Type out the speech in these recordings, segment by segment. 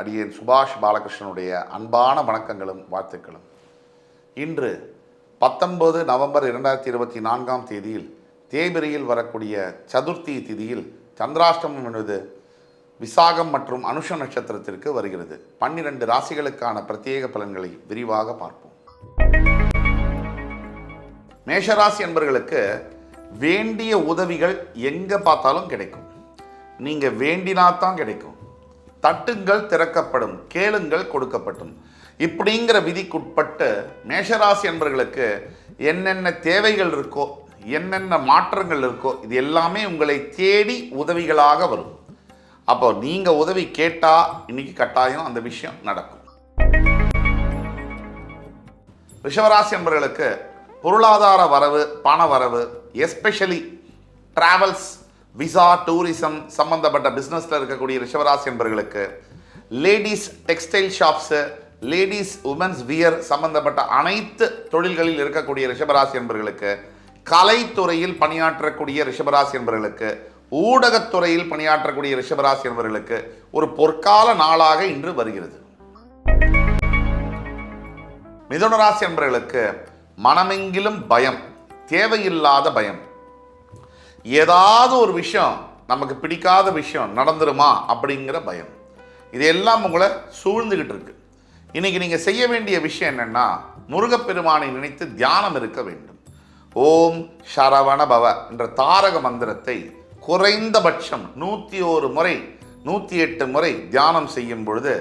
அடியேன் சுபாஷ் பாலகிருஷ்ணனுடைய அன்பான வணக்கங்களும் வாழ்த்துக்களும். இன்று பத்தொன்பது நவம்பர் இரண்டாயிரத்தி இருபத்தி நான்காம் தேதியில் தேய்பிரையில் வரக்கூடிய சதுர்த்தி திதியில் சந்திராஷ்டமம் என்பது விசாகம் மற்றும் அனுஷ நட்சத்திரத்திற்கு வருகிறது. பன்னிரண்டு ராசிகளுக்கான பிரத்யேக பலன்களை விரிவாக பார்ப்போம். மேஷராசி என்பவர்களுக்கு வேண்டிய உதவிகள் எங்கே பார்த்தாலும் கிடைக்கும். நீங்கள் வேண்டினாத்தான் கிடைக்கும். தட்டுங்கள் திறக்கப்படும் கேளுங்கள் கொடுக்கப்படும் இப்படிங்கிற விதிக்குட்பட்டு மேஷராசி என்பர்களுக்கு என்னென்ன தேவைகள் இருக்கோ என்னென்ன மாற்றங்கள் இருக்கோ இது எல்லாமே உங்களை தேடி உதவிகளாக வரும். அப்போ நீங்கள் உதவி கேட்டால் இன்னைக்கு கட்டாயம் அந்த விஷயம் நடக்கும். ரிஷவராசி என்பவர்களுக்கு பொருளாதார வரவு பண வரவு எஸ்பெஷலி ட்ராவல்ஸ் விசா டூரிசம் சம்பந்தப்பட்ட பிஸ்னஸில் இருக்கக்கூடிய ரிஷவராசி என்பர்களுக்கு ladies textile shops ladies women's wear சம்பந்தப்பட்ட அனைத்து தொழில்களில் இருக்கக்கூடிய ரிஷபராசி என்பவர்களுக்கு கலைத்துறையில் பணியாற்றக்கூடிய ரிஷபராசி என்பவர்களுக்கு ஊடகத்துறையில் பணியாற்றக்கூடிய ரிஷபராசி என்பவர்களுக்கு ஒரு பொற்கால நாளாக இன்று வருகிறது. மிதுனராசி என்பவர்களுக்கு மனமெங்கிலும் பயம் தேவையில்லாத பயம். ஏதாவது ஒரு விஷயம் நமக்கு பிடிக்காத விஷயம் நடந்துருமா அப்படிங்கிற பயம். இதெல்லாம் உங்களை சூழ்ந்துகிட்டு இருக்கு. இன்னைக்கு நீங்கள் செய்ய வேண்டிய விஷயம் என்னென்னா முருகப்பெருமானை நினைத்து தியானம் இருக்க வேண்டும். ஓம் சரவண பவ என்ற தாரக மந்திரத்தை குறைந்தபட்சம் நூற்றி ஒரு முறை நூற்றி எட்டு முறை தியானம் செய்யும் பொழுது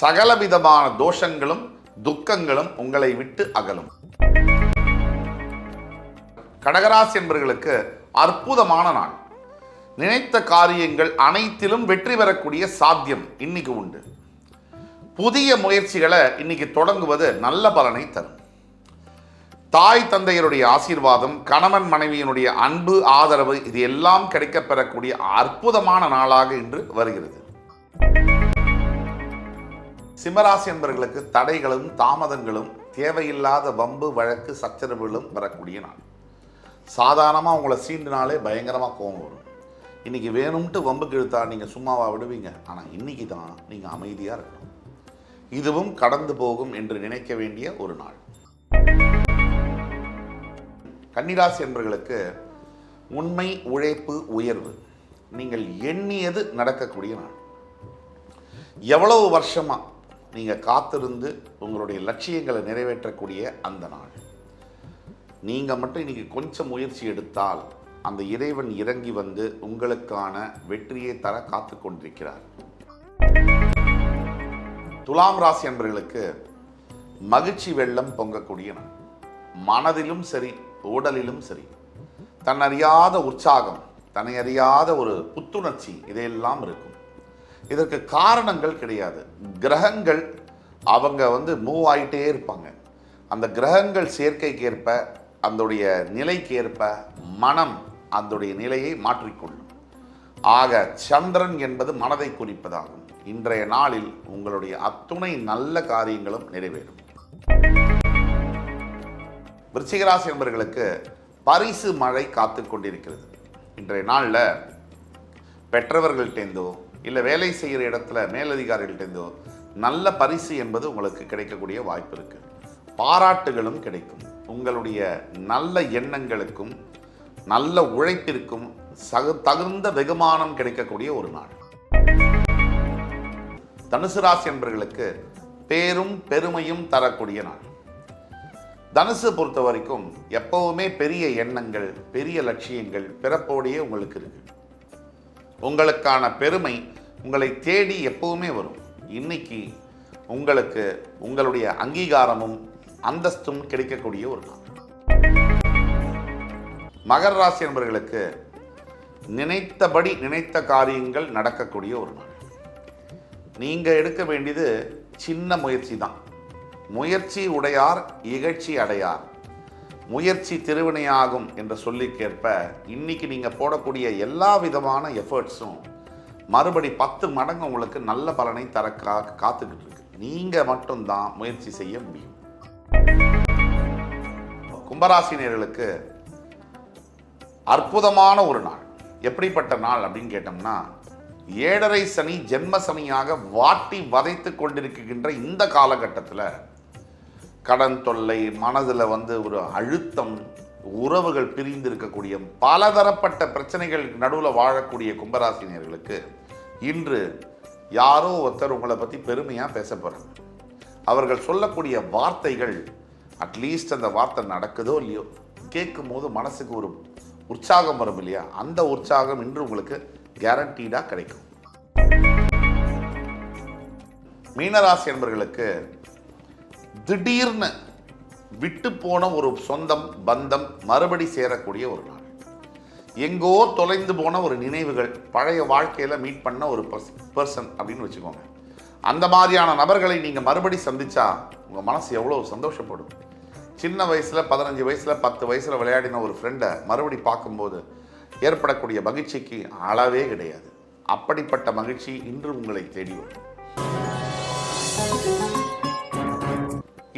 சகலவிதமான தோஷங்களும் துக்கங்களும் உங்களை விட்டு அகலும். கடகராசி என்பவர்களுக்கு அற்புதமான நாள். நினைத்த காரியங்கள் அனைத்திலும் வெற்றி பெறக்கூடிய சாத்தியம் இன்னைக்கு உண்டு. புதிய முயற்சிகளை இன்னைக்கு தொடங்குவது நல்ல பலனை தரும். தாய் தந்தையருடைய ஆசீர்வாதம் கணவன் மனைவியினுடைய அன்பு ஆதரவு இது எல்லாம் கிடைக்கப்பெறக்கூடிய அற்புதமான நாளாக இன்று வருகிறது. சிம்மராசி என்பர்களுக்கு தடைகளும் தாமதங்களும் தேவையில்லாத வம்பு வழக்கு சச்சரவுகளும் வரக்கூடிய நாள். சாதாரணமாக உங்களை சீண்டுனாலே பயங்கரமாக கோபம் வரும். இன்னைக்கு வேணும்ட்டு வம்புக்கு இழுத்தா நீங்கள் சும்மாவா விடுவீங்க. ஆனால் இன்னைக்கு தான் நீங்கள் அமைதியாக இருக்கணும். இதுவும் கடந்து போகும் என்று நினைக்க வேண்டிய ஒரு நாள். கன்னிராசி என்பவர்களுக்கு உண்மை உழைப்பு உயர்வு நீங்கள் எண்ணியது நடக்கக்கூடிய நாள். எவ்வளவு வருஷமா நீங்கள் காத்திருந்து உங்களுடைய லட்சியங்களை நிறைவேற்றக்கூடிய அந்த நாள். நீங்கள் மட்டும் இன்றைக்கி கொஞ்சம் முயற்சி எடுத்தால் அந்த இறைவன் இறங்கி வந்து உங்களுக்கான வெற்றியை தர காத்து கொண்டிருக்கிறார். துலாம் ராசி என்பவர்களுக்கு மகிழ்ச்சி வெள்ளம் பொங்கக்கூடிய மனதிலும் சரி உடலிலும் சரி. தன்னறியாத உற்சாகம் தன்னை அறியாத ஒரு புத்துணர்ச்சி இதையெல்லாம் இருக்கும். இதற்கு காரணங்கள் கிடையாது. கிரகங்கள் அவங்க வந்து மூவ் ஆகிட்டே இருப்பாங்க. அந்த கிரகங்கள் சேர்க்கைக்கேற்ப அதோடைய நிலைக்கேற்ப மனம் அதனுடைய நிலையை மாற்றிக்கொள்ளும். ஆக சந்திரன் என்பது மனதை குறிப்பதாகும். இன்றைய நாளில் உங்களுடைய அத்துணை நல்ல காரியங்களும் நிறைவேறும். விருச்சிகராசி என்பவர்களுக்கு பரிசு மழை காத்து கொண்டிருக்கிறது. இன்றைய நாளில் பெற்றவர்கள்ட்டேருந்தோ இல்லை வேலை செய்கிற இடத்துல மேலதிகாரிகள்ட்டேருந்தோ நல்ல பரிசு என்பது உங்களுக்கு கிடைக்கக்கூடிய வாய்ப்பு இருக்கு. பாராட்டுகளும் கிடைக்கும். உங்களுடைய நல்ல எண்ணங்களுக்கும் நல்ல உழைப்பிற்கும் சகு தகுந்த வெகுமானம் கிடைக்கக்கூடிய ஒரு நாள். தனுசு ராசி என்பர்களுக்கு பேரும் பெருமையும் தரக்கூடிய நாள். தனுசு பொறுத்த வரைக்கும் எப்பவுமே பெரிய எண்ணங்கள் பெரிய லட்சியங்கள் பிறப்போடையே உங்களுக்கு இருக்கு. உங்களுக்கான பெருமை உங்களை தேடி எப்பவுமே வரும். இன்னைக்கு உங்களுக்கு உங்களுடைய அங்கீகாரமும் அந்தஸ்தும் கிடைக்கக்கூடிய ஒரு நாள். மகர ராசி என்பவர்களுக்கு நினைத்தபடி நினைத்த காரியங்கள் நடக்கக்கூடிய ஒரு நாள். நீங்கள் எடுக்க வேண்டியது சின்ன முயற்சி தான். முயற்சி உடையார் இகழ்ச்சி அடையார். முயற்சி திருவினையாகும் என்ற சொல்லிக்கேற்ப இன்னைக்கு நீங்கள் போடக்கூடிய எல்லா விதமான எஃபர்ட்ஸும் மறுபடி பத்து மடங்கு உங்களுக்கு நல்ல பலனை தர கா காத்துக்கிட்டு இருக்கு. நீங்கள் மட்டும்தான் முயற்சி செய்ய முடியும். கும்பராசினியர்களுக்கு அற்புதமான ஒரு நாள். எப்படிப்பட்ட நாள் அப்படின்னு கேட்டோம்னா ஏழரை சனி ஜென்ம சனியாக வாட்டி வதைத்து கொண்டிருக்கின்ற இந்த காலகட்டத்தில் கடன் தொல்லை மனதில் வந்து ஒரு அழுத்தம் உறவுகள் பிரிந்து இருக்கக்கூடிய பலதரப்பட்ட பிரச்சனைகள் நடுவில் வாழக்கூடிய கும்பராசினியர்களுக்கு இன்று யாரோ ஒருத்தர் உங்களை பற்றி பெருமையாக பேச போகிறாங்க அவர்கள் சொல்லக்கூடிய வார்த்தைகள் அட்லீஸ்ட் அந்த வார்த்தை நடக்குதோ இல்லையோ கேட்கும் போது மனசுக்கு ஒரு உற்சாகம் வரும் இல்லையா? அந்த உற்சாகம் இன்று உங்களுக்கு கேரண்டீடாக கிடைக்கும். மீனராசி என்பர்களுக்கு திடீர்னு விட்டு போன ஒரு சொந்தம் பந்தம் மறுபடி சேரக்கூடிய ஒரு நாள். எங்கோ தொலைந்து போன ஒரு நினைவுகள் பழைய வாழ்க்கையில் மீட் பண்ண ஒரு பர்சன் அப்படின்னு வச்சுக்கோங்க. அந்த மாதிரியான நபர்களை நீங்கள் மறுபடி சந்திச்சா உங்கள் மனசு எவ்வளோ சந்தோஷப்படும்? சின்ன வயசில் பதினஞ்சு வயசில் பத்து வயசில் விளையாடின ஒரு ஃப்ரெண்டை மறுபடி பார்க்கும்போது ஏற்படக்கூடிய மகிழ்ச்சிக்கு அளவே கிடையாது. அப்படிப்பட்ட மகிழ்ச்சி இன்று உங்களை தேடி வரும்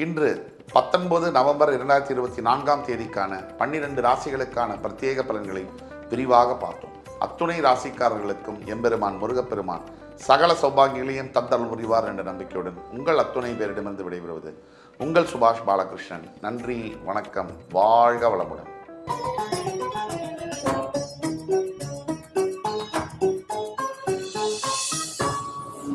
இன்று பத்தொன்பது நவம்பர் இரண்டாயிரத்தி இருபத்தி நான்காம் தேதிக்கான பன்னிரண்டு ராசிகளுக்கான பிரத்யேக பலன்களை விரிவாக பார்த்தோம். அத்துணை ராசிக்காரர்களுக்கும் எம்பெருமான் முருகப்பெருமான் சகல சௌபாகியங்களையும் தந்தல் புரிவார் என்ற நம்பிக்கையுடன் உங்கள் அத்துணை பேரிடமிருந்து விடைபெறுவது உங்கள் சுபாஷ் பாலகிருஷ்ணன். நன்றி வணக்கம் வாழ்க வளமுடன்.